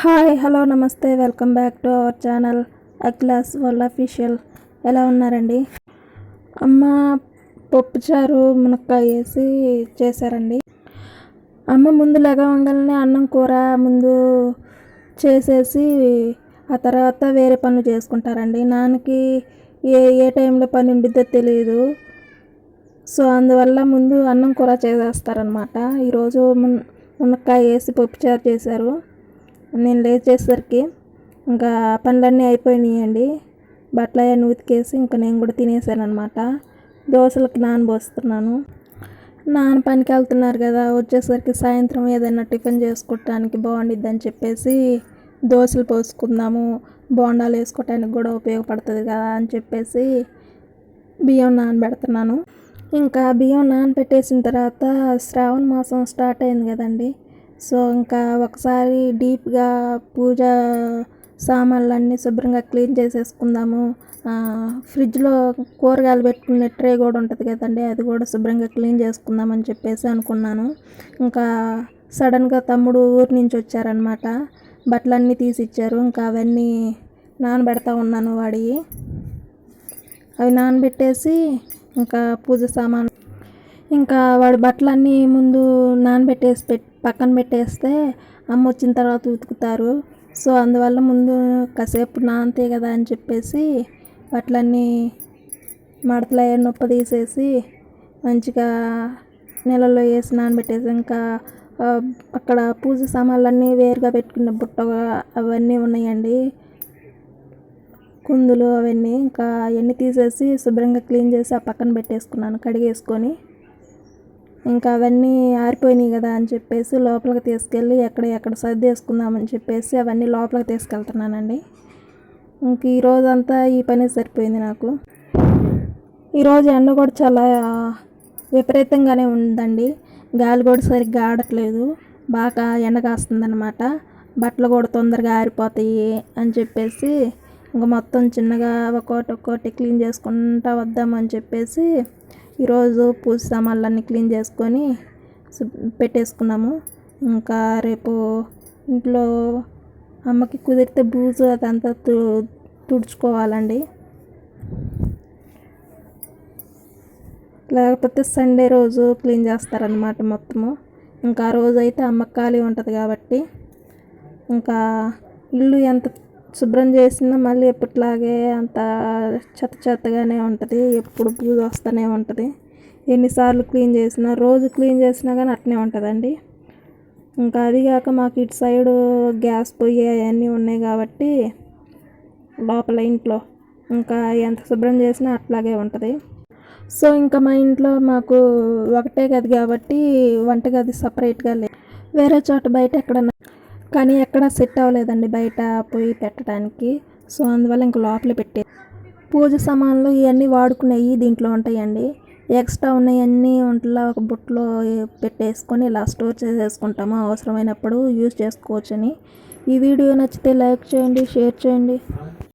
Hi hello నమస్తే. Welcome back to our channel అగ్లాస్ వల్ల official. ఎలా ఉన్నారండి? అమ్మ పప్పుచారు మునక్కాయ వేసి చేశారండి. అమ్మ ముందు లెగవంగానే అన్నం కూర ముందు చేసేసి ఆ తర్వాత వేరే పనులు చేసుకుంటారండి. నాన్నకి ఏ ఏ టైంలో పని ఉండిద్దో తెలియదు సో అందువల్ల ముందు అన్నం కూర చేసేస్తారనమాట ఈరోజు మున్ మునక్కాయ వేసి పప్పుచారు చేశారు. నేను లేచేసరికి ఇంకా పనులన్నీ అయిపోయినాయండి. బట్టలు అవన్నీ ఉతికేసి ఇంకా నేను కూడా తినేసాను అనమాట దోశలకు నానబోస్తున్నాను నాన్న పనికి వెళ్తున్నారు కదా వచ్చేసరికి సాయంత్రం ఏదైనా టిఫిన్ చేసుకోవటానికి బాగుండిద్ది అని చెప్పేసి దోశలు పోసుకుందాము బోండాలు వేసుకోవటానికి కూడా ఉపయోగపడుతుంది కదా అని చెప్పేసి బియ్యం నానబెడుతున్నాను ఇంకా బియ్యం నానబెట్టేసిన తర్వాత శ్రావణ మాసం స్టార్ట్ అయింది కదండి. సో ఇంకా ఒకసారి డీప్గా పూజ సామాన్లన్నీ శుభ్రంగా క్లీన్ చేసేసుకుందాము. ఫ్రిడ్జ్లో కూరగాయలు పెట్టుకునే ట్రే కూడా ఉంటుంది కదండి అది కూడా శుభ్రంగా క్లీన్ చేసుకుందామని చెప్పేసి అనుకున్నాను. ఇంకా సడన్గా తమ్ముడు ఊరి నుంచి వచ్చారనమాట బట్టలన్నీ తీసి ఇచ్చారు ఇంకా అవన్నీ నానబెడతా ఉన్నాను వాడి అవి నానబెట్టేసి ఇంకా పూజ సామాన్ ఇంకా వాడు బట్టలన్నీ ముందు నానబెట్టేసి పెట్ పక్కన పెట్టేస్తే అమ్మ వచ్చిన తర్వాత ఉతుకుతారు. సో అందువల్ల ముందు కాసేపు నానతే కదా అని చెప్పేసి బట్టలన్నీ మడతలు అయ్యే నొప్ప తీసేసి మంచిగా నీళ్ళలో వేసి నానబెట్టేసి ఇంకా అక్కడ పూజ సామాన్లన్నీ వేరుగా పెట్టుకున్న బుట్ట అవన్నీ ఉన్నాయండి. కుందులు అవన్నీ ఇంకా అవన్నీ తీసేసి శుభ్రంగా క్లీన్ చేసి ఆ పక్కన పెట్టేసుకున్నాను కడిగేసుకొని. ఇంకా అవన్నీ ఆరిపోయినాయి కదా అని చెప్పేసి లోపలికి తీసుకెళ్ళి ఎక్కడ ఎక్కడ సర్దేసుకుందామని చెప్పేసి అవన్నీ లోపలికి తీసుకెళ్తున్నానండి. ఇంక ఈరోజంతా ఈ పని సరిపోయింది నాకు. ఈరోజు ఎండ కూడా చాలా విపరీతంగానే ఉందండి. గాలి కూడా సరిగ్గా ఆడట్లేదు. బాగా ఎండ కాస్తుందన్నమాట. బట్టలు కూడా తొందరగా ఆరిపోతాయి అని చెప్పేసి ఇంకా మొత్తం చిన్నగా ఒక్కోటి ఒక్కోటి క్లీన్ చేసుకుంటా వద్దామని చెప్పేసి ఈరోజు పూజ సామాన్లన్నీ క్లీన్ చేసుకొని పెట్టేసుకున్నాము. ఇంకా రేపు ఇంట్లో అమ్మకి కుదిరితే బూజు అదంతా తు తుడుచుకోవాలండి. లేకపోతే సండే రోజు క్లీన్ చేస్తారనమాట మొత్తము. ఇంకా ఆ రోజు అయితే అమ్మకి ఖాళీ ఉంటుంది కాబట్టి ఇంకా ఇల్లు ఎంత శుభ్రం చేసినా మళ్ళీ ఎప్పటిలాగే అంత చెత్త చెత్తగానే ఉంటుంది. ఎప్పుడు పూజ వస్తూనే ఉంటుంది. ఎన్నిసార్లు క్లీన్ చేసినా రోజు క్లీన్ చేసినా కానీ అట్నే ఉంటుందండి. ఇంకా అది కాక మాకు ఇటు సైడు గ్యాస్ పొయ్యి అవన్నీ ఉన్నాయి కాబట్టి లోపల ఇంట్లో ఇంకా ఎంత శుభ్రం చేసినా అట్లాగే ఉంటుంది. సో ఇంకా మా ఇంట్లో మాకు ఒకటే గది కాబట్టి వంటగది సపరేట్గా లేదు వేరే చోట బయట ఎక్కడన్నా కానీ ఎక్కడ సెట్ అవ్వలేదండి బయట పొయ్యి పెట్టడానికి. సో అందువల్ల ఇంక లోపల పెట్టే పూజ సామాన్లు ఇవన్నీ వాడుకునేవి దీంట్లో ఉంటాయండి. ఎక్స్ట్రా ఉన్నాయన్నీ ఒంట్లో ఒక బుట్టలో పెట్టేసుకొని ఇలా స్టోర్ చేసేసుకుంటాము. అవసరమైనప్పుడు యూజ్ చేసుకోవచ్చని. ఈ వీడియో నచ్చితే లైక్ చేయండి షేర్ చేయండి.